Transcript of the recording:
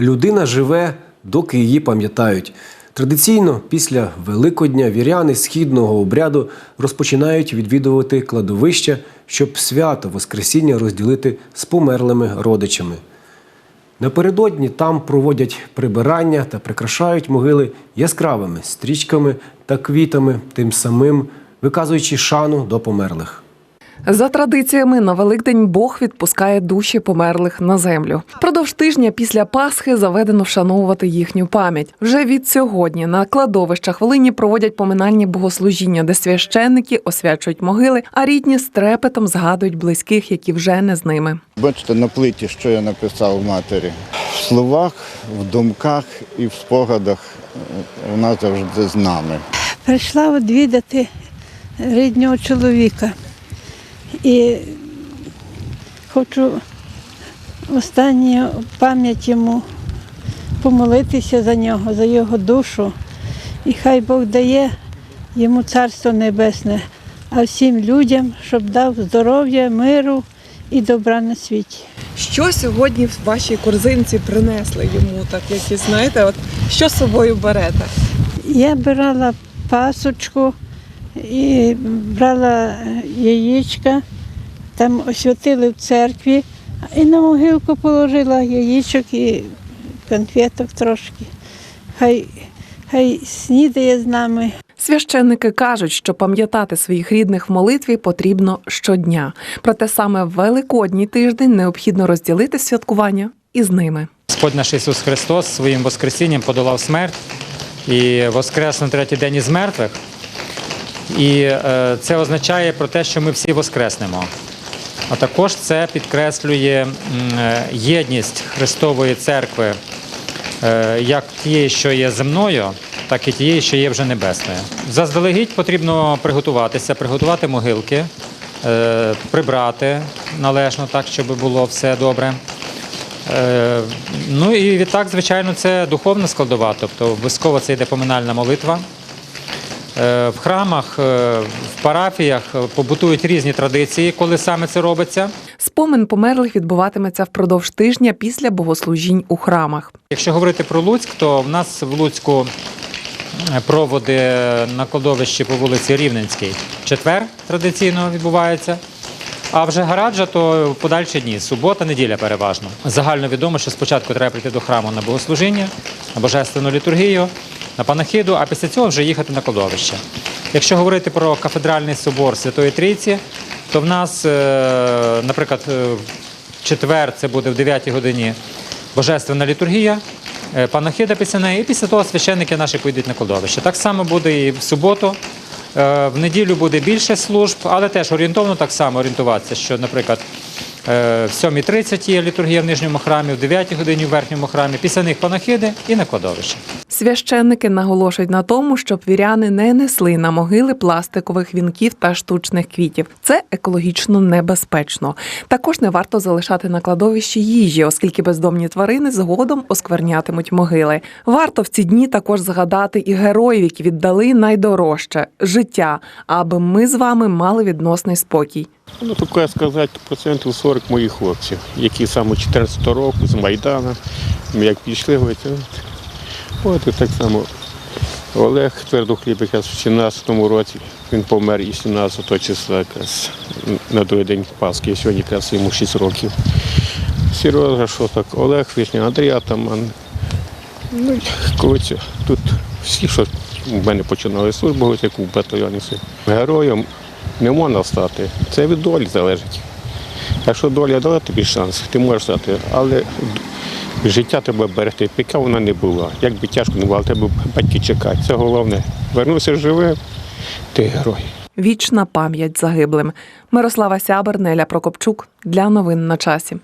людина живе, доки її пам'ятають. Традиційно після Великодня віряни східного обряду розпочинають відвідувати кладовища, щоб свято Воскресіння розділити з померлими родичами. Напередодні там проводять прибирання та прикрашають могили яскравими стрічками та квітами, тим самим виказуючи шану до померлих. За традиціями на Великдень Бог відпускає душі померлих на землю. Продовж тижня після Пасхи заведено вшановувати їхню пам'ять. Вже від сьогодні на кладовищах Волині проводять поминальні богослужіння, де священники освячують могили, а рідні з трепетом згадують близьких, які вже не з ними. Бачите, на плиті, що я написав матері. В словах, в думках і в спогадах е, вона завжди з нами. прийшла відвідати рідного чоловіка. І хочу останню пам'ять йому помолитися за нього, за його душу. І хай Бог дає йому царство небесне, а всім людям, щоб дав здоров'я, миру і добра на світі. Що сьогодні в вашій корзинці принесли йому, так як знаєте, от що з собою берете? Я брала пасочку і брала яєчка, там освятили в церкві, і на могилку положила яєчок і конфеток трошки. Хай, хай снідає з нами. Священники кажуть, що пам'ятати своїх рідних в молитві потрібно щодня. Проте саме в Великодній тиждень необхідно розділити святкування із ними. Господь наш Ісус Христос своїм Воскресінням подолав смерть і воскрес на третій день із мертвих. І е, це означає про те, що ми всі воскреснемо. А також це підкреслює е, єдність Христової церкви, е, як тієї, що є земною, так і тієї, що є вже небесною. Заздалегідь потрібно приготуватися, приготувати могилки, прибрати належно так, щоб було все добре. Ну і відтак, звичайно, це духовна складова, тобто обов'язково це йде поминальна молитва. Е, В храмах, е, в парафіях побутують різні традиції, коли саме це робиться. Спомин померлих відбуватиметься впродовж тижня після богослужінь у храмах. Якщо говорити про Луцьк, то в нас в Луцьку е, проводи на кладовищі по вулиці Рівненській. Четвер традиційно відбувається. А вже гараджа то в подальші дні, субота, неділя переважно. Загально відомо, що спочатку треба прийти до храму на богослужіння, на божественну літургію, на панахиду, а після цього вже їхати на кладовище. Якщо говорити про кафедральний собор Святої Трійці, то в нас, е, наприклад, е, в четвер це буде в 9 годині божественна літургія, е, панахида після неї, і після того священники наші поїдуть на кладовище. Так само буде і в суботу. В неділю буде більше служб, але теж орієнтовно так само орієнтуватися, що, наприклад, в 7.30 є літургія в нижньому храмі, в 9 годині в верхньому храмі, після них панахиди і на кладовище. Священники наголошують на тому, щоб віряни не несли на могили пластикових вінків та штучних квітів. Це екологічно небезпечно. Також не варто залишати на кладовищі їжі, оскільки бездомні тварини згодом осквернятимуть могили. Варто в ці дні також згадати і героїв, які віддали найдорожче життя, аби ми з вами мали відносний спокій. Ну, таке сказати, процентів 40 моїх хлопців, які саме 14 року з Майдана, як пішли, от, от і так само Олег Твердохліб, якраз в 17-му році, він помер і 17 числа якраз на другий день Пасхи, сьогодні якраз йому 6 років. Сережа, що так, Олег Вишня, Андрій Атаман. Ну, це, тут всі, що в мене починали службу, як у батальйоні. Героєм не можна стати. Це від долі залежить. Якщо доля дала тобі шанс, ти можеш стати, але життя треба берегти, яка вона не була. Як би тяжко не було, тебе батьки чекають. Це головне. Вернувся живим, ти герой. Вічна пам'ять загиблим. Мирослава Сябер, Неля Прокопчук для новин на часі.